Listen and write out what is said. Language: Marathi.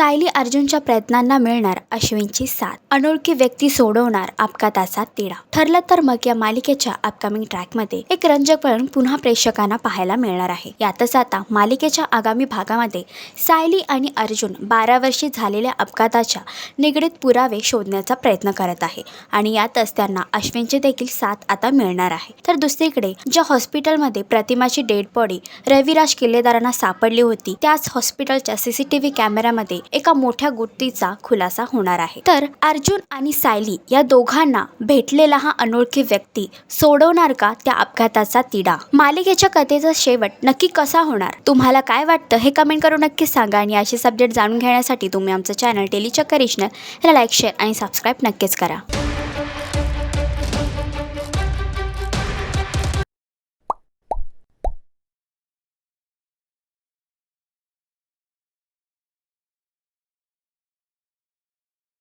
सायली अर्जुनच्या प्रयत्नांना मिळणार अश्विनची साथ. अनोळखी व्यक्ती सोडवणार अपघाताचा तिढा. ठरलं तर मग या मालिकेच्या अपकमिंग ट्रॅकमध्ये एक रंजक वळण पुन्हा प्रेक्षकांना पाहायला मिळणार आहे. यातच आता मालिकेच्या आगामी भागामध्ये सायली आणि अर्जुन बारा वर्षी झालेल्या अपघाताच्या निगडीत पुरावे शोधण्याचा प्रयत्न करत आहे आणि यातच त्यांना अश्विनची देखील साथ आता मिळणार आहे. तर दुसरीकडे ज्या हॉस्पिटलमध्ये प्रतिमाची डेड बॉडी रविराज किल्लेदारांना सापडली होती त्याच हॉस्पिटलच्या सीसीटीव्ही कॅमेऱ्यामध्ये एका मोठ्या गुत्तीचा खुलासा होणार आहे. तर अर्जुन आणि सायली या दोघांना भेटलेला हा अनोळखी व्यक्ती सोडवणार का त्या अपघाताचा तिढा? मालिकेच्या कथेचा शेवट नक्की कसा होणार? तुम्हाला काय वाटतं हे कमेंट करून नक्की सांगा आणि असे अपडेट जाणून घेण्यासाठी तुम्ही आमचं चॅनल टेलीचक्कर रिजनल याला लाईक शेअर आणि सबस्क्राईब नक्कीच करा.